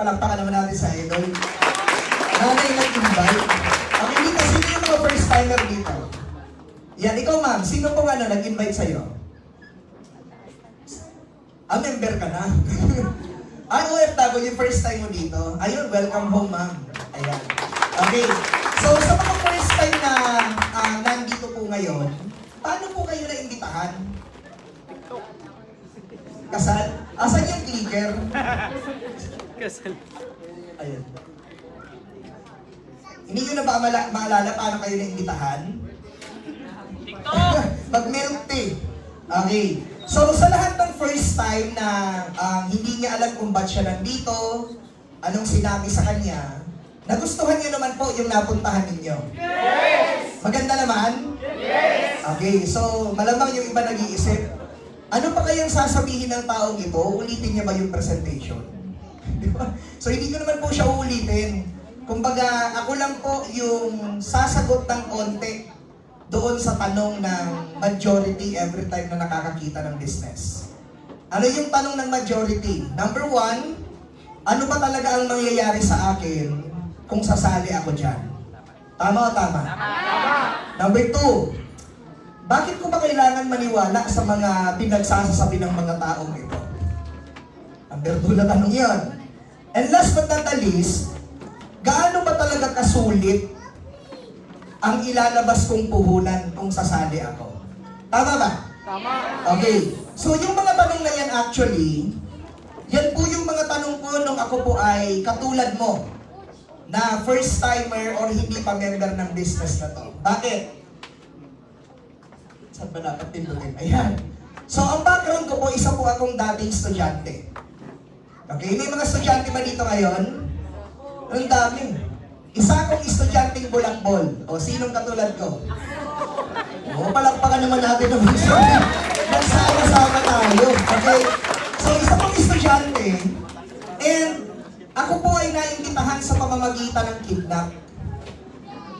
palakpakan naman natin sa idol. Nanay nag-invite. Okay, dito, sino yung mga first timer dito? Yan, ikaw ma'am, sino pong ano nag-invite sa'yo? Ah, member ka na. ah, OFW, first time mo dito. Ayun, welcome home ma'am. Ayan. Okay. So, sa mga first time na ah, nandito po ngayon, paano po kayo naimbitahan? Kasal? Asan yung clicker? Kasal. Ayun. Hindi nyo na ba mala- maalala paano kayo naimbitahan? TikTok! Pag milk tea. Okay. So, sa lahat ng first time na ah, hindi niya alam kung ba't siya nandito, anong sinabi sa kanya, nagustuhan niyo naman po yung napuntahan ninyo. Yes! Maganda naman? Yes! Okay, so malamang yung iba nag-iisip, ano pa kayang sasabihin ng taong ito? Ulitin niya ba yung presentation? Di ba? So hindi ko naman po siya uulitin. Kumbaga, ako lang po yung sasagot ng konti doon sa tanong ng majority every time na nakakakita ng business. Ano yung tanong ng majority? Number one, ano ba talaga ang mangyayari sa akin kung sasali ako dyan? Tama o tama? Tama! Number two, bakit ko ba kailangan maniwala sa mga pinagsasasabi ng mga taong ito? Number two na tanong yun. And last but not the least, gaano ba talaga kasulit ang ilalabas kong puhunan kung sasali ako? Tama ba? Tama. Okay. So yung mga tanong na yan actually, yan po yung mga tanong ko nung ako po ay katulad mo na first timer or hindi pa member ng business na to. Bakit? Saan ba dapat pindutin? Ayan. So ang background ko po, isa po akong dating estudyante. Okay, may mga estudyante ba dito ngayon? Ang dami. Isa akong estudyanteng bulakbol. O, sinong katulad ko? O, palakpakan naman natin ng gusto. Nagsama-sama tayo. Okay? So, isa pong estudyante, and ako po ay naimbitahan sa pamamagitan ng kidnap.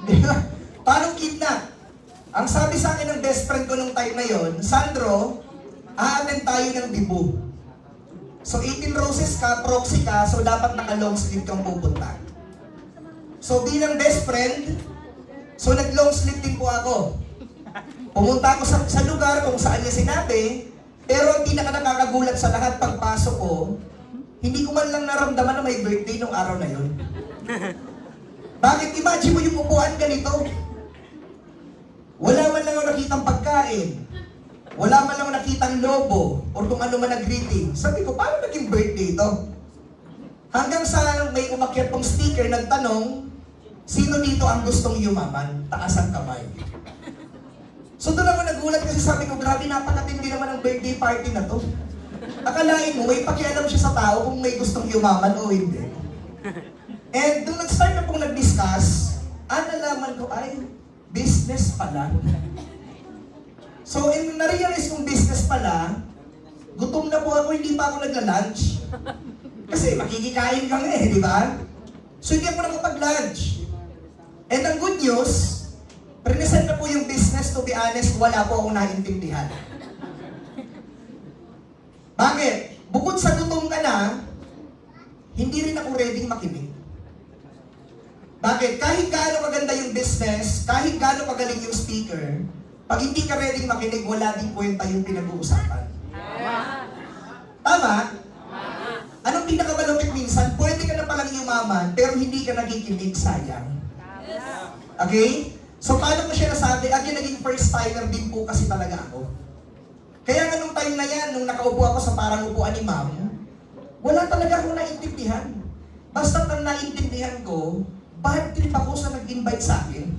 Paano kidnap? Ang sabi sa akin ng best friend ko nung time na yon, Sandro, aaten tayo ng dibu. So 18 roses ka, proxy ka, so dapat naka-long sleeve kang pupunta. So bilang best friend, so nag-long sleeve din po ako. Pumunta ako sa, sa lugar kung saan niya sinabi, pero ang pinaka nakakagulat sa lahat pagpasok ko, hindi ko man lang naramdaman na may birthday nung araw na yon. Bakit? Imagine mo yung upuan ganito. Wala man lang ako nakitang pagkain. Wala man lang nakitang lobo or kung ano man nag-greeting. Sabi ko, paano naging birthday ito? Hanggang sa may umakyat pong speaker, nagtanong, sino dito ang gustong yumaman? Taas ang kamay. So doon ako nagulat kasi sabi ko, grabe napakatindi naman ang birthday party na to. Akalain mo, may pakialam siya sa tao kung may gustong yumaman o hindi. And doon nag-start na pong nag-discuss, ang nalaman ko ay, business pala. So, in na-realize kong business pala, gutom na po ako, hindi pa ako nagla-lunch. Kasi makikikain kami eh, di ba? So, hindi ako nakapag-lunch. And ang good news, present na po yung business, to be honest, wala po akong naintindihan. Bakit? Bukod sa gutom ka na, hindi rin ako ready makinig. Bakit? Kahit gaano maganda yung business, kahit gaano kagaling yung speaker, pag hindi ka ready makinig, wala din kwenta yung pinag-uusapan. Tama? Anong pinakamalupit minsan? Pwede ka na palang yumaman, pero hindi ka nakikinig, sayang. Okay? So paano ko siya nasabi? Again, naging first timer din po kasi talaga ako. Kaya nga nung time na yan, nung nakaupo ako sa parang upuan ni ma'am, wala talaga akong naintindihan. Basta ang naintindihan ko, bad trip ako sa nag-invite sa akin.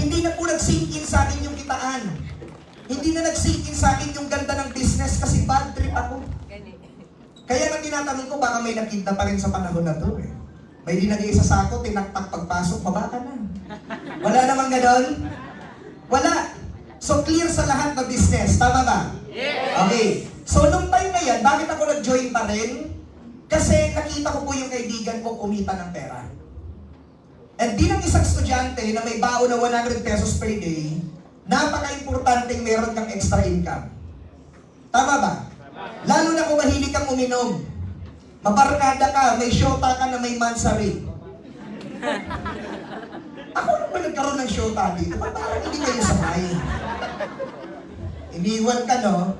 Hindi na po nag-sink in sa akin yung kitaan. Hindi na nag-sink in sa akin yung ganda ng business kasi bad trip ako. Kaya nang tinatanong ko, baka may nakita pa rin sa panahon na to eh. May linagay sa sako, tinaktak pagpasok, baba ka na. Wala namang ganon? Wala. So clear sa lahat ng business, tama ba? Okay. So nung time na yan, bakit ako nag-join pa rin? Kasi nakita ko po yung kaibigan ko kumita ng pera. And bilang isang estudyante na may baon na 100 pesos per day, napaka-importante meron kang extra income. Tama ba? Lalo na kung mahilig kang uminom. Mabarkada ka, may shota ka na may mansari. Ako naman nagkaroon ng shota dito, parang hindi kayo sabay? Iniwan ka, no?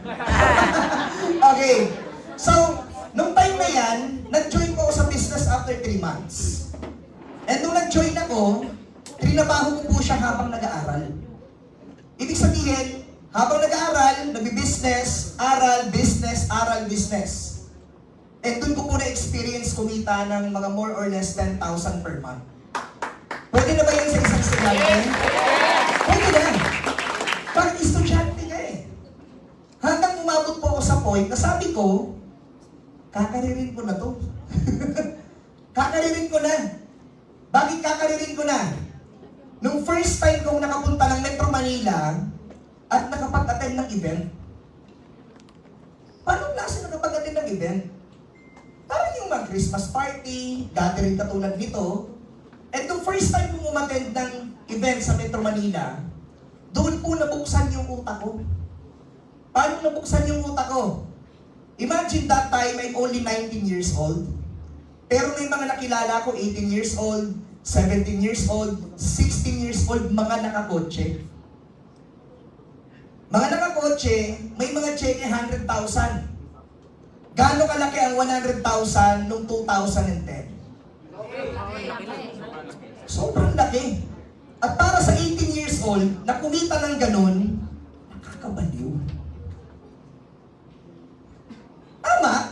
okay. So, nung time na yan, nag-join ko sa business after 3 months. And nung nag-join ako, trinabaho ko po siya habang nag-aaral. Ibig sabihin, habang nag-aaral, nagbi-business, aral, business, aral, business. And doon ko po na-experience kumita ng mga more or less 10,000 per month. Pwede na ba yan sa isang estudyante? Pwede na. Bakit estudyante ka eh? Hanggang umabot po ako sa point na sabi ko, kakaririn ko na to. kakaririn ko na. Bakit kakaririn ko na? Nung first time kong nakapunta ng Metro Manila at nakapag-attend ng event, paano klase nakapag-attend ng event? Parang yung mag Christmas party, gathering katulad nito. And nung first time kong umattend ng event sa Metro Manila, doon po nabuksan yung utak ko. Paano nabuksan yung utak ko? Imagine that time I'm only 19 years old. Pero may mga nakilala ko 18 years old, 17 years old, 16 years old, mga nakakotse. Mga nakakotse, may mga cheque 100,000. Gaano kalaki ang 100,000 noong 2010? Sobrang laki. At para sa 18 years old, na kumita ng ganun, nakakabaliw. Tama?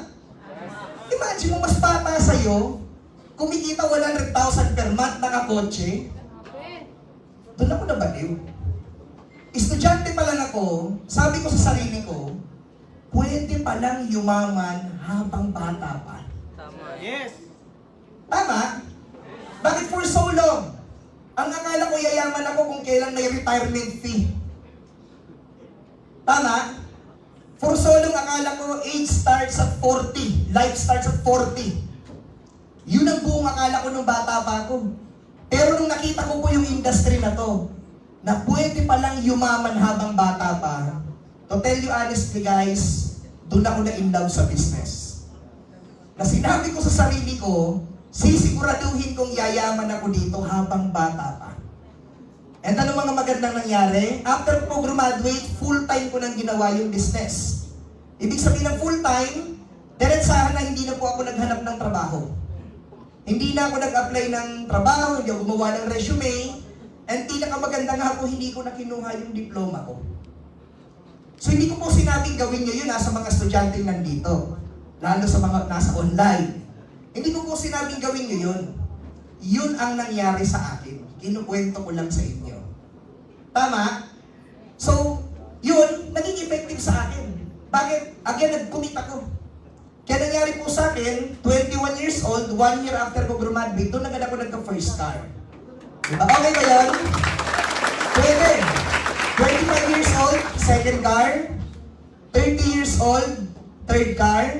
Imagine mo, mas bata sa'yo, kumikita 100,000 per month nakakotse, doon ako nabaliw. Estudyante pa lang ako, sabi ko sa sarili ko, pwede palang yumaman habang bata pa. Tama. Yes! Tama? Bakit for so long? Ang akala ko yayaman ako kung kailan may retirement fee. Tama? For so long, akala ko age starts at 40. Life starts at 40. Yun ang buong akala ko nung bata pa ako. Pero nung nakita ko po yung industry na to, na pwede palang yumaman habang bata pa, to tell you honestly guys, doon ako na in love sa business na sinabi ko sa sarili ko, sisiguraduhin kong yayaman ako dito habang bata pa. And ano mga magandang nangyari? After ko graduate, full-time ko nang ginawa yung business. Ibig sabihin ng full-time, diretsahan na hindi na po ako naghanap ng trabaho. Hindi na ako nag-apply ng trabaho, hindi ako gumawa ng resume, and pinakamaganda nga po, hindi ko na kinuha yung diploma ko. So hindi ko po sinabing gawin nyo yun nasa mga estudyante nandito. Lalo sa mga nasa online. Hindi ko po sinabing gawin nyo yun. Yun ang nangyari sa akin. Kinukwento ko lang sa inyo. Tama? So, yun, naging effective sa akin. Bakit? Again, nag-commit ako. Kaya nangyari po sa akin, 21 years old, one year after ko graduate, doon agad ako nagka-first car. Diba? Okay ba yun? Pwede. 25 years old, second car. 30 years old, third car.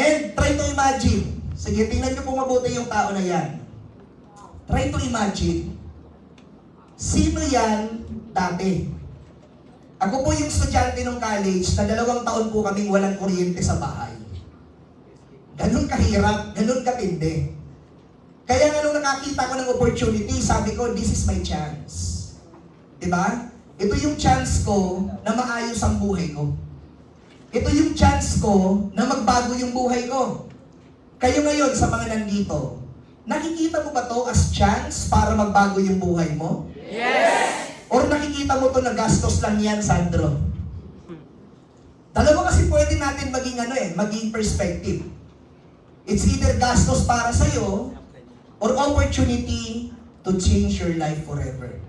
And try to imagine. Sige, tingnan niyo po mabuti yung tao na yan. Try to imagine. Sino yan dati? Ako po yung estudyante ng college na dalawang taon po kaming walang kuryente sa bahay. Ganun kahirap, ganun katindi. Kaya nga nung nakakita ko ng opportunity, sabi ko, this is my chance. Diba? Ito yung chance ko na maayos ang buhay ko. Ito yung chance ko na magbago yung buhay ko. Kayo ngayon sa mga nandito, nakikita mo ba to as chance para magbago yung buhay mo? Yes! Or nakikita mo to na gastos lang yan, Sandro? Dalawa kasi pwede natin maging ano eh, maging perspective. It's either gastos para sa'yo or opportunity to change your life forever.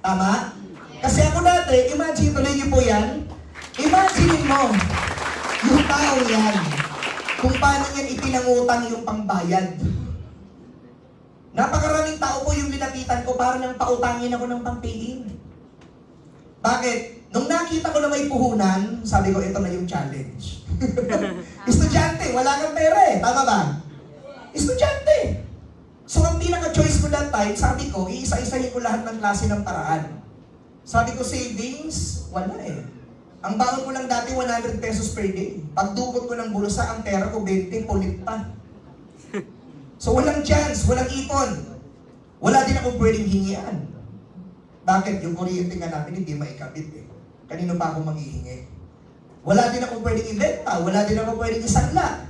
Tama? Kasi ako dati, imagine tuloy niyo po yan, imagine mo, yung tao yan, kung paano yan ipinangutang yung pangbayad. Napakaraming tao po yung linapitan ko para nang pautangin ako ng pampiin. Bakit? Nung nakita ko na may puhunan, sabi ko, ito na yung challenge. Estudyante, wala kang pera eh. Tama ba? Estudyante. So, ang pinaka-choice ko that time, sabi ko, iisa-isahin ko lahat ng klase ng paraan. Sabi ko, savings, wala eh. Ang baon ko lang dati, 100 pesos per day. Pagdukot ko ng bulsa, ang pera ko, 20, pulit pa. So, walang chance, walang ipon. Wala din ako pwedeng hingian. Bakit? Yung kuryente nga namin hindi maikabit eh. Kanino pa ako manghihingi? Wala din ako pwedeng ibenta. Wala din ako pwedeng isanla.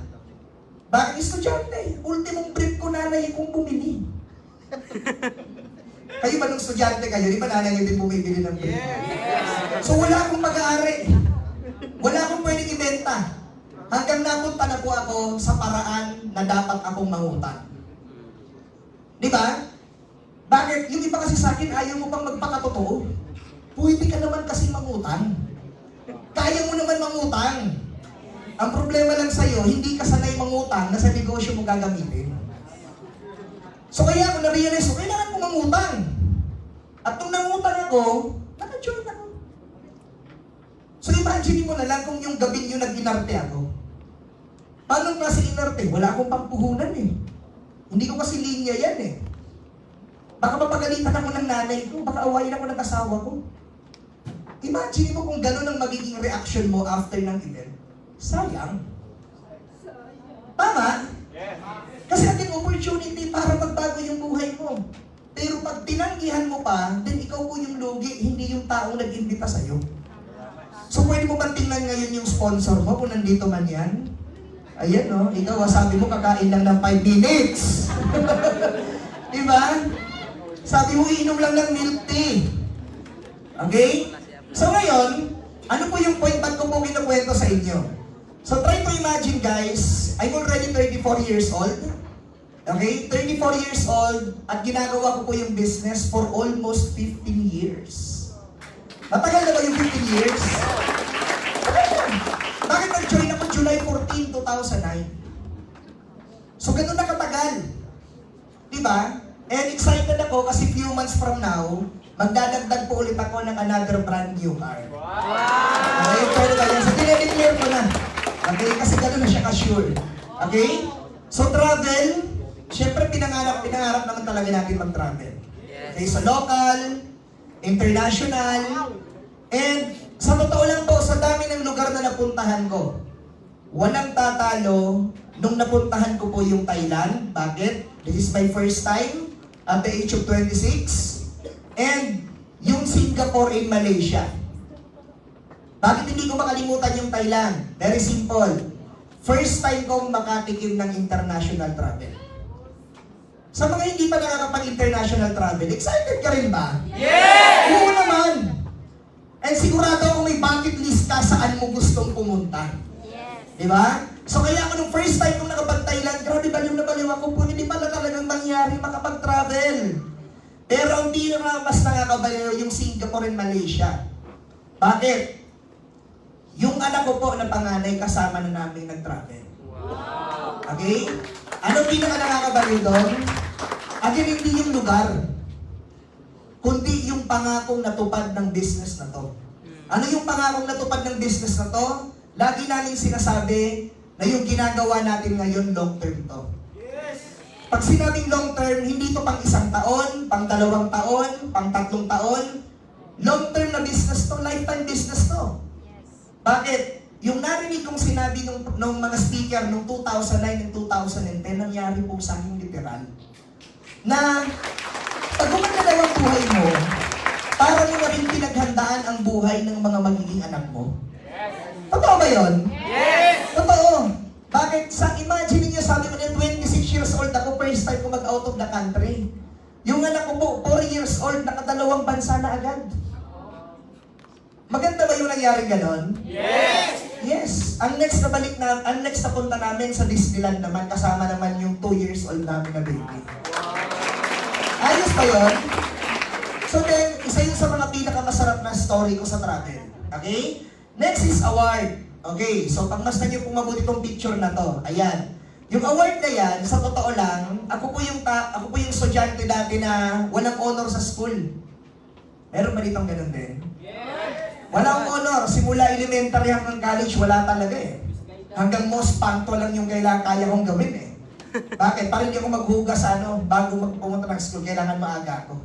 Bakit estudyante? Ultimong brief ko nanay kong bumili. kayo ba nung estudyante kayo? Di ba nanay niyo din bumibili ng brief? So wala akong mag-aari. Wala akong pwedeng ibenta. Hanggang napunta na po ako sa paraan na dapat akong mangutang. Di ba? Bakit? Yung iba kasi sa akin, ayaw mo pang magpakatotoo. Pwede ka naman kasi mangutang. Kaya mo naman mangutang. Ang problema lang sa'yo, hindi ka sanay mangutang na sa negosyo mo gagamitin. So kaya ako na-realize kailangan ko mangutang. At nung nangutang ako, naka-join ako. So imagine mo na lang kung yung gabi yung nag-inarte ako. Paano kasi inarte? Wala akong pampuhunan eh. Hindi ko kasi linya yan eh. Baka mapagalitan ako ng nanay ko, baka awayin ako ng asawa ko. Imagine mo kung gano'n ang magiging reaction mo after ng event. Sayang. Tama? Kasi natin opportunity para magbago yung buhay mo. Pero pag tinanggihan mo pa, then ikaw po yung lugi, hindi yung taong nag-imbita sa'yo. So pwede mo ba tingnan ngayon yung sponsor mo kung nandito man yan? Ayan no, ikaw ah, sabi mo kakain lang ng 5 minutes. Di ba? Sabi mo iinom lang ng milk tea. Okay? So ngayon, ano po yung point ba't ko po kinukwento sa inyo? So try to imagine guys, I'm already 34 years old. Okay? 34 years old at ginagawa ko po yung business for almost 15 years. Matagal na ba yung 15 years? Bakit nag-join ako July 14, 2009? So ganun na katagal. Di ba? And excited ako kasi few months from now, magdadagdag po ulit ako ng another brand new car. Okay, pero ba yan? So, dinedeclare ko na. Okay, kasi gano'n na siya ka-sure. Okay? So, travel, syempre pinangarap, pinangarap naman talaga natin mag-travel. Okay, sa local, international, and sa totoo lang po, sa dami ng lugar na napuntahan ko, walang tatalo nung napuntahan ko po yung Thailand. Bakit? This is my first time at the age of 26. And yung Singapore and Malaysia. Bakit hindi ko makalimutan yung Thailand? Very simple. First time kong makatikim ng international travel. Sa mga hindi pa nakakapag-international travel, excited ka rin ba? Yes! Oo naman! And sigurado ako may bucket list ka saan mo gustong pumunta. Di ba? So kaya ako nung first time kong nakapag-Thailand, grabe baliw na baliw ako po, hindi pala talagang mangyari makapag-travel. Pero ang pinaka mas nakakabaliw yung Singapore and Malaysia. Bakit? Yung anak ko po na panganay kasama na namin nag-travel. Okay? Ano pinaka nakakabaliw doon? Again, hindi yung lugar. Kundi yung pangakong natupad ng business na to. Ano yung pangakong natupad ng business na to? Lagi namin sinasabi na yung ginagawa natin ngayon long term to. Pag sinabing long term, hindi to pang isang taon, pang dalawang taon, pang tatlong taon. Long term na business to, lifetime business to. Bakit? Yung narinig kong sinabi nung, nung mga speaker nung 2009 and 2010, nangyari po sa akin literal. Na pag gumanda daw ang buhay mo, para mo na rin pinaghandaan ang buhay ng mga magiging anak mo. Totoo ba yun? Yes! Totoo. Bakit? Sa imagine niyo, sabi ko niya, 26 years old ako, first time ko mag-out of the country. Yung anak ko po, 4 years old, nakadalawang bansa na agad. Maganda ba yung nangyari ganon? Yes! Yes. Ang next na balik na, ang next na punta namin sa Disneyland naman, kasama naman yung 2 years old namin na baby. Ayos ba yun? So then, isa yun sa mga pinakamasarap na story ko sa travel. Okay? Next is award. Okay, so pagmasdan niyo kung mabuti tong picture na to. Ayan. Yung award na yan, sa totoo lang, ako po yung ta ako po yung estudyante dati na walang honor sa school. Meron ba ditong ganun din? Walang honor. Simula elementary hanggang college, wala talaga eh. Hanggang most punctual lang yung kailangan kaya kong gawin eh. Bakit? Para hindi ako maghugas ano, bago magpumunta ng school, kailangan maaga ako.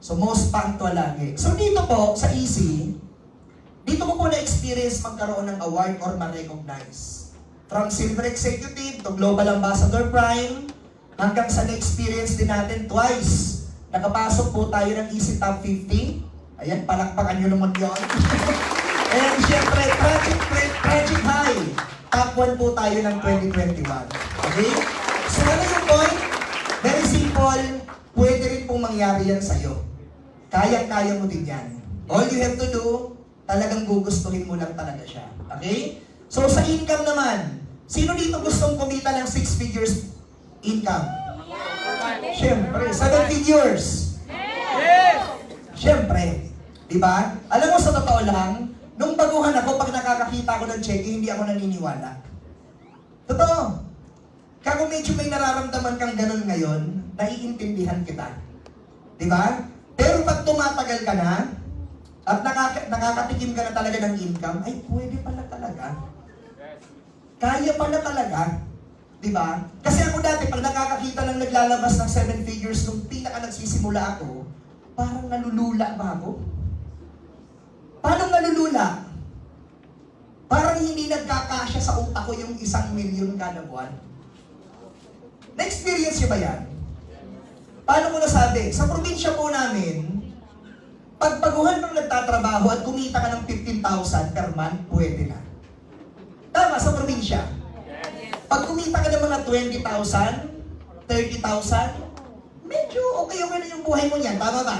So most punctual lagi. So dito po, sa EC, dito ko po na-experience magkaroon ng award or ma-recognize. From Silver Executive to Global Ambassador Prime, hanggang sa na-experience din natin twice. Nakapasok po tayo ng EC Top 50. Ayan, palakpakan nyo naman yun. And syempre, Project, Project High. Top 1 po tayo ng 2021. Okay? So ano yung point? Very simple. Pwede rin pong mangyari yan sa'yo. Kaya-kaya mo din yan. All you have to do, talagang gugustuhin mo lang talaga siya. Okay? So sa income naman, sino dito gustong kumita ng six figures income? Siyempre, seven figures. Yes! Siyempre. Di ba? Alam mo sa totoo lang, nung baguhan ako, pag nakakakita ako ng cheque, hindi ako naniniwala. Totoo. Kako medyo may nararamdaman kang ganun ngayon, naiintindihan kita. Di ba? Pero pag tumatagal ka na, at nakaka- nakakatikim ka na talaga ng income, ay pwede pala talaga. Kaya pala talaga. Di ba? Kasi ako dati, pag nakakakita ng naglalabas ng seven figures nung pinaka nagsisimula ako, parang nalulula ba ako? Paano nalulula? Parang hindi nagkakasya sa utak ko yung isang milyon kada buwan. Na-experience niyo ba yan? Paano ko nasabi? Sa probinsya po namin, pag baguhan ng nagtatrabaho at kumita ka ng 15,000 per month, pwede na. Tama, sa probinsya. Pag kumita ka ng mga 20,000, 30,000, medyo okay-okay na yung buhay mo niyan. Tama ba?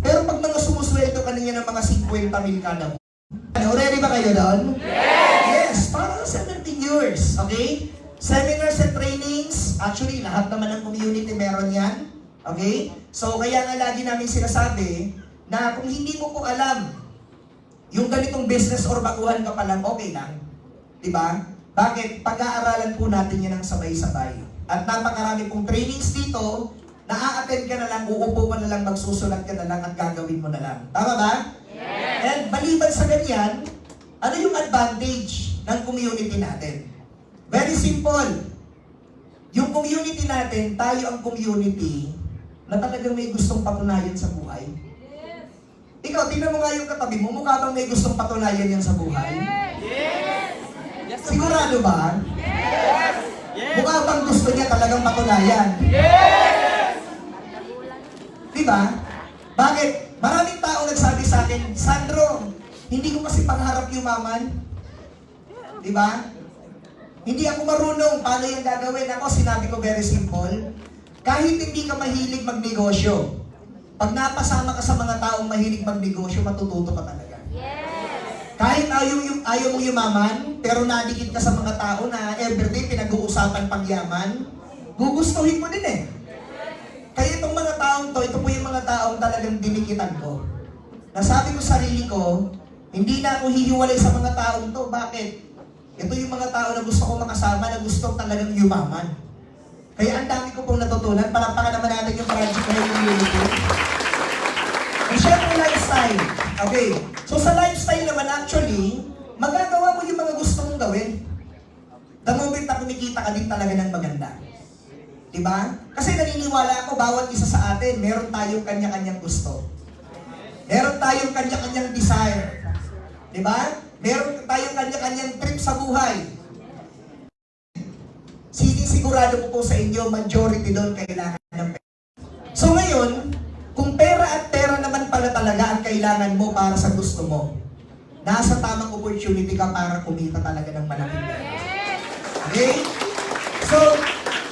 Pero pag mga sumusweldo ka niya ng mga 50 mil kada buwan, ano, ready ba kayo doon? Yes! Para sa 17 years, okay? Seminars and trainings, actually, lahat naman ng community meron yan. Okay? So, kaya nga lagi namin sinasabi na kung hindi mo po alam yung ganitong business or baguhan ka pa lang, okay lang. Di ba? Bakit? Pag-aaralan po natin yan ng sabay-sabay. At napakarami pong trainings dito, na-attend ka na lang, uupo ka na lang, magsusulat ka na lang, at gagawin mo na lang. Tama ba? And maliban sa ganyan, ano yung advantage ng community natin? Very simple. Yung community natin, tayo ang community na talagang may gustong patunayan sa buhay. Ikaw, tingnan mo nga yung katabi mo, mukha bang may gustong patunayan yan sa buhay? Yes! Sigurado ba? Yes! Mukha bang gusto niya talagang patunayan? Di ba? Bakit? Maraming tao nagsabi sa akin, Sandro, hindi ko kasi pangarap yumaman. Di ba? Hindi ako marunong paano yung gagawin. Ako, sinabi ko very simple. Kahit hindi ka mahilig magnegosyo, pag napasama ka sa mga taong mahilig magnegosyo, matututo ka talaga. Kahit ayaw, yung, ayaw mong yumaman, pero nadikit ka sa mga tao na everyday pinag-uusapan pagyaman, gugustuhin mo din eh. Kaya itong mga taong to, ito po yung mga taong talagang dinikitan ko. Nasabi ko sa sarili ko, hindi na ako hihiwalay sa mga taong to. Bakit? Ito yung mga tao na gusto ko makasama, na gusto talagang yumaman. Kaya ang dami ko pong natutunan. Palakpakan naman natin yung project na yung community. And syempre lifestyle. Okay. So sa lifestyle naman actually, magagawa mo yung mga gusto mong gawin. The moment na kumikita ka din talaga ng maganda. Diba? Kasi naniniwala ako, bawat isa sa atin, meron tayong kanya-kanyang gusto. Meron tayong kanya-kanyang desire. Diba? Meron tayong kanya-kanyang trip sa buhay. Sinisigurado ko po sa inyo, majority doon kailangan ng pera. So ngayon, kung pera at pera naman pala talaga ang kailangan mo para sa gusto mo, nasa tamang opportunity ka para kumita talaga ng malaking pera. Okay? So,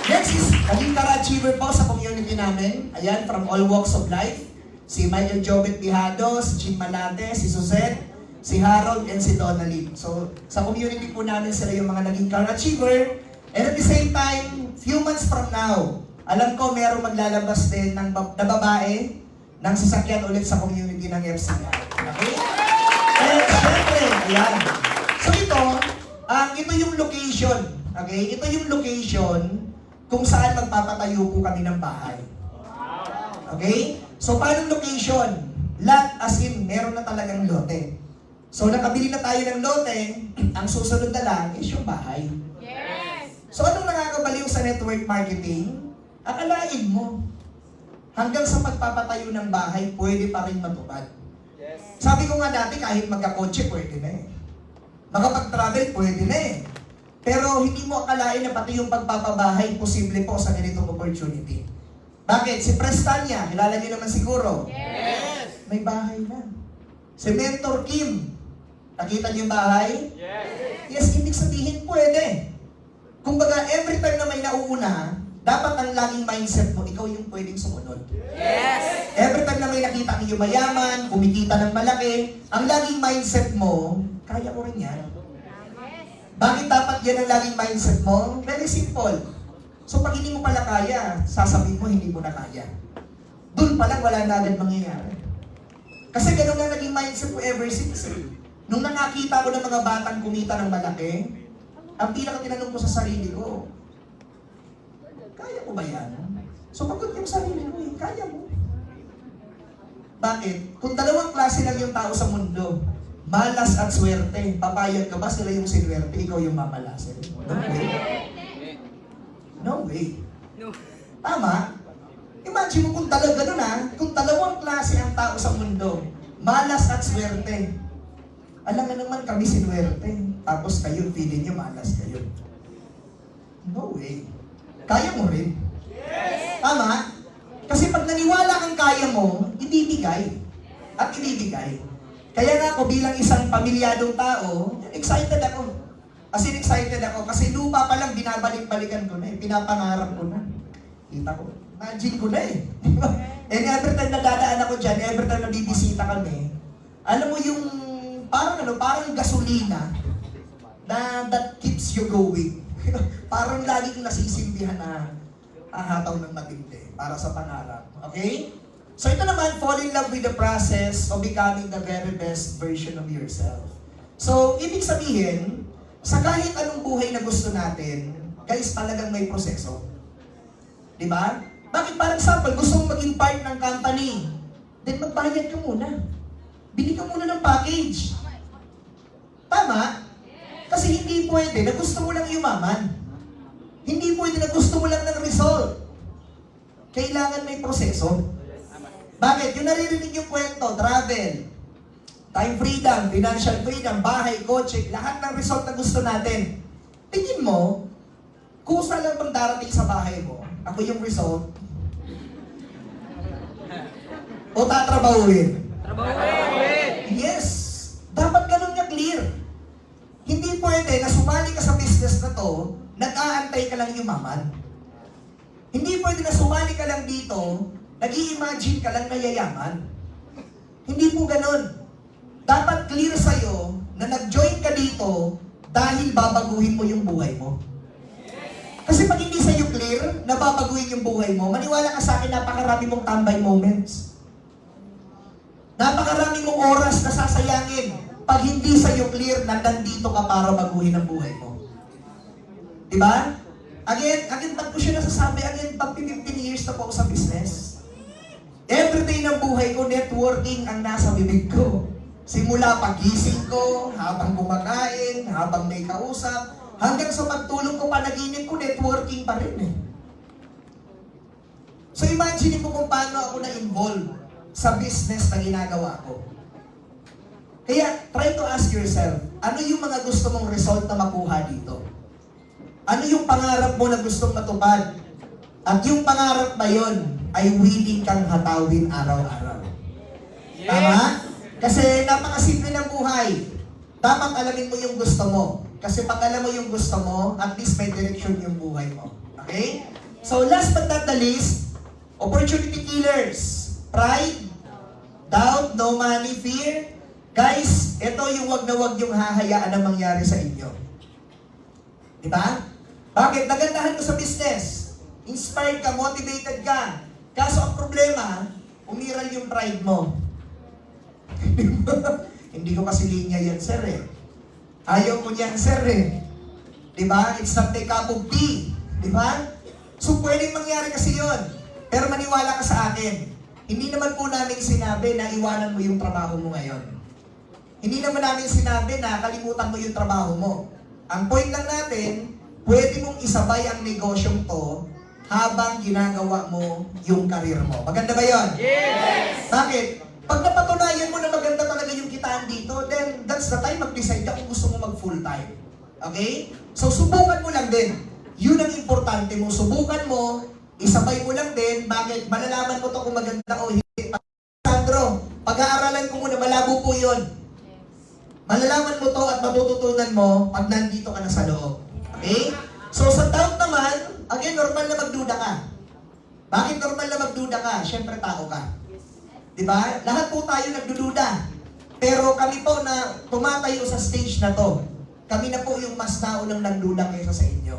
next is, naging kara-achiever po sa community namin. Ayan, from all walks of life. Si Michael Jobet Pijado, si Jim Malate, si Suzette, si Harold, and si Donalyn. So, sa community po namin sila yung mga naging kara-achiever. And at the same time, few months from now, alam ko merong maglalabas din ng bab- na babae ng sasakyan ulit sa community ng FCI. Okay? And syempre, ayan. So ito, ang ito yung location Okay? Ito yung location kung saan magpapatayo po kami ng bahay. Okay? So, paano location? Lot as in, meron na talagang lote. So, nakabili na tayo ng lote, ang susunod na lang is yung bahay. Yes. So, anong nakakabaliw sa network marketing? Akalain mo, hanggang sa pagpapatayo ng bahay, pwede pa rin matupad. Yes. Sabi ko nga dati, kahit magkakotse, pwede na eh. Makapag-travel, pwede na eh. Pero hindi mo akalain na pati yung pagpapabahay, posible po sa ganitong opportunity. Bakit? Si Prestanya, kilala niyo naman siguro, Yes. may bahay na. Si Mentor Kim, nakita niyo yung bahay? Yes. Yes, ibig sabihin pwede. Kumbaga, every time na may nauuna, dapat ang laging mindset mo, ikaw yung pwedeng sumunod. Yes. Every time na may nakita niyo mayaman, kumikita ng malaki, ang laging mindset mo, kaya ko rin yan. Bakit dapat yan ang laging mindset mo? Very simple. So pag hindi mo pala kaya, sasabihin mo hindi mo na kaya. Doon pa lang wala na agad mangyayari. Kasi ganun nga naging mindset ko ever since. eh. Nung nakakita ko ng mga batang kumita ng malaki, ang pinaka tinanong ko sa sarili ko, kaya ko ba yan? So pagod yung sarili ko eh, kaya mo. Bakit? Kung dalawang klase lang yung tao sa mundo, malas at swerte, papayag ka ba sila yung sinwerte, ikaw yung mamalasin? No way. No way. Tama? Imagine mo kung talaga ganun ha, kung dalawang klase ang tao sa mundo, malas at swerte. Alam nga naman kami sinwerte, tapos kayo, feeling nyo malas kayo. No way. Kaya mo rin. Tama? Kasi pag naniwala kang kaya mo, ibibigay. At ibibigay. Kaya nga ako bilang isang pamilyadong tao, excited ako. As in excited ako kasi lupa pa lang binabalik-balikan ko na eh. Pinapangarap ko na. Kita ko. Imagine ko na eh. And every time na dadaan ako dyan, every time na bibisita kami, alam mo yung parang ano, parang gasolina na that keeps you going. parang laging nasisilbihan na ahataw ng matindi para sa pangarap. Okay? So ito naman, fall in love with the process of becoming the very best version of yourself. So, ibig sabihin, sa kahit anong buhay na gusto natin, guys, talagang may proseso. Di ba? Bakit parang sample, gusto mong maging part ng company, then magbayad ka muna. Bili ka muna ng package. Tama? Kasi hindi pwede na gusto mo lang yumaman. Hindi pwede na gusto mo lang ng result. Kailangan may proseso. Bakit? Yung naririnig yung kwento, travel, time freedom, financial freedom, bahay, kotse, lahat ng result na gusto natin. Tingin mo, kusa lang bang darating sa bahay mo, ako yung result, o tatrabahuin? Trabahuin. Yes! Dapat ganun nga clear. Hindi pwede na sumali ka sa business na to, nag-aantay ka lang yumaman. Hindi pwede na sumali ka lang dito, nag imagine ka lang na yayaman. Hindi po ganun. Dapat clear sa'yo na nag-join ka dito dahil babaguhin mo yung buhay mo. Kasi pag hindi sa'yo clear na babaguhin yung buhay mo, maniwala ka sa akin, napakarami mong tambay moments. Napakarami mong oras na sasayangin pag hindi sa'yo clear na nandito ka para baguhin ang buhay mo. Di ba? Again, again, ba't ko siya nasasabi? Again, pag 15 years na po ako sa business. Everyday ng buhay ko, networking ang nasa bibig ko. Simula pagising ko, habang kumakain, habang may kausap, hanggang sa pagtulog ko, panaginip ko, networking pa rin eh. So imagine mo kung paano ako na-involve sa business na ginagawa ko. Kaya, try to ask yourself, ano yung mga gusto mong result na makuha dito? Ano yung pangarap mo na gustong matupad? At yung pangarap na yon ay willing kang hatawin araw-araw. Tama? Kasi napakasimple ng buhay. Dapat alamin mo yung gusto mo. Kasi pag alam mo yung gusto mo, at least may direction yung buhay mo. Okay? So last but not the least, opportunity killers. Pride, doubt, no money, fear. Guys, ito yung wag na wag yung hahayaan na mangyari sa inyo. Di ba? Bakit? Nagandahan ka sa business. Inspired ka, motivated ka. Kaso ang problema, umiral yung pride mo. Hindi ko kasi linya yan, sir eh. Ayaw ko niyan, sir eh. Di ba? It's not a cup of tea. Di ba? So, pwedeng mangyari kasi yon. Pero maniwala ka sa akin, hindi naman po namin sinabi na iwanan mo yung trabaho mo ngayon. Hindi naman namin sinabi na kalimutan mo yung trabaho mo. Ang point lang natin, pwede mong isabay ang negosyong to habang ginagawa mo yung karir mo. Maganda ba yon? Yes! Bakit? Pag napatunayan mo na maganda talaga yung kitaan dito, then that's the time mag-decide ka kung gusto mo mag full time. Okay? So subukan mo lang din. Yun ang importante mo. Subukan mo, isabay mo lang din. Bakit? Malalaman mo to kung maganda o hindi. Sandro, pag-aaralan ko muna, malabo po yun. Malalaman mo to at matututunan mo pag nandito ka na sa loob. Okay? So sa doubt naman, again, normal na magduda ka. Bakit normal na magduda ka? Siyempre tao ka. Di ba? Lahat po tayo nagdududa. Pero kami po na tumatayo sa stage na to, kami na po yung mas naunang nagduda kaysa sa inyo.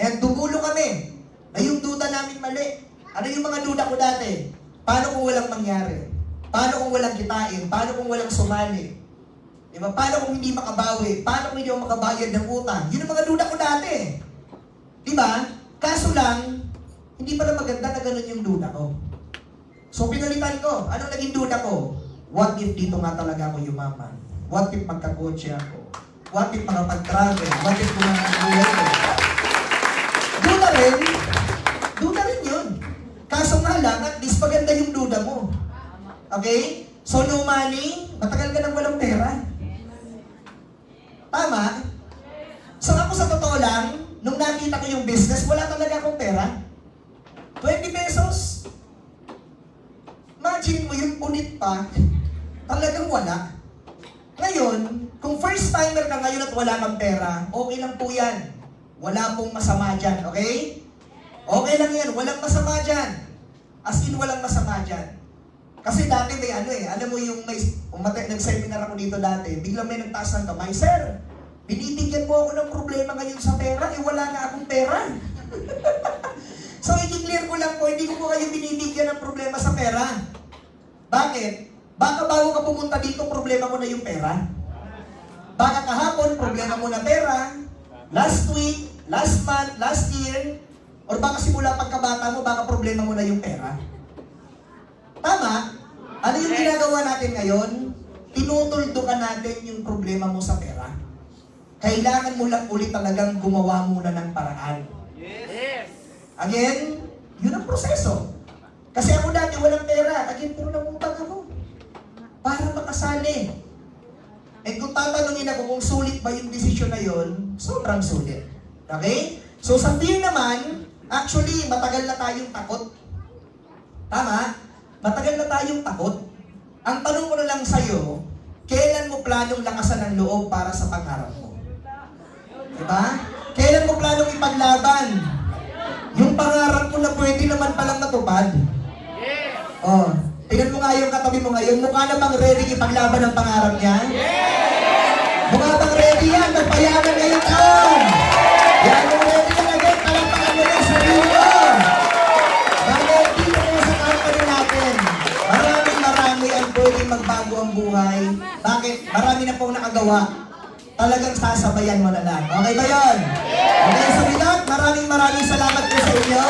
And dumulo kami na yung duda namin mali. Ano yung mga duda ko dati? Paano kung walang mangyari? Paano kung walang kitain? Paano kung walang sumali? Di ba? Paano kung hindi makabawi? Paano kung hindi ako makabayad ng utang? Yun ang mga duda ko dati. Di ba? Kaso lang, hindi pala maganda na ganun yung duda ko. So pinalitan ko. Anong naging duda ko? What if dito nga talaga ako yumaman? What if magkakotse ako? What if makapag-travel? What if buhay ko? Duda rin. Duda rin yun. Kaso nga lang, at least maganda yung duda mo. Okay? So no money, matagal ka nang walang pera. Tama? So ako sa totoo lang, nung nakita ko yung business, wala talaga akong pera. 20 pesos. Imagine mo yung punit pa, talagang wala. Ngayon, kung first timer ka ngayon at wala kang pera, okay lang po yan. Wala pong masama dyan, okay? Okay lang yan, walang masama dyan. As in, walang masama dyan. Kasi dati may ano eh, alam mo yung may, umate, nag-seminar ako dito dati, biglang may nagtaas ng kamay, Sir, binibigyan mo ako ng problema ngayon sa pera, eh wala na akong pera. so, i-clear ko lang po, hindi ko po kayo binibigyan ng problema sa pera. Bakit? Baka bago ka pumunta dito, problema mo na yung pera. Baka kahapon, problema mo na pera. Last week, last month, last year, or baka simula pagkabata mo, baka problema mo na yung pera. Tama? Ano yung ginagawa natin ngayon? Tinutuldukan natin yung problema mo sa pera. Kailangan mo lang ulit talagang gumawa muna ng paraan. Yes! Again, yun ang proseso. Kasi ako dati walang pera. Again, puro nangutang ako. Para makasali. Eh kung tatanungin ako kung sulit ba yung desisyon na yun, sobrang sulit. Okay? So sa fear naman, actually, matagal na tayong takot. Tama? Matagal na tayong takot. Ang tanong ko na lang sa'yo, kailan mo planong lakasan ang loob para sa pangarap mo? Diba? Kailan mo planong ipaglaban? Yung pangarap mo na pwede naman palang matupad. Yes! Oh, tingnan mo nga yung katabi mo ngayon, mukha namang ready ipaglaban ang pangarap niya. Mukha bang ready yan? Magpayagan ngayon taon. Yan yung ready na agad, palampakan mo yung sarili mo. Bakit dito kayo sa company natin? Maraming marami ang pwedeng magbago ang buhay. Bakit? Marami na pong nakagawa talagang sasabayan mo na lang. Okay ba yun? Okay, so Milot, maraming maraming salamat po sa inyo.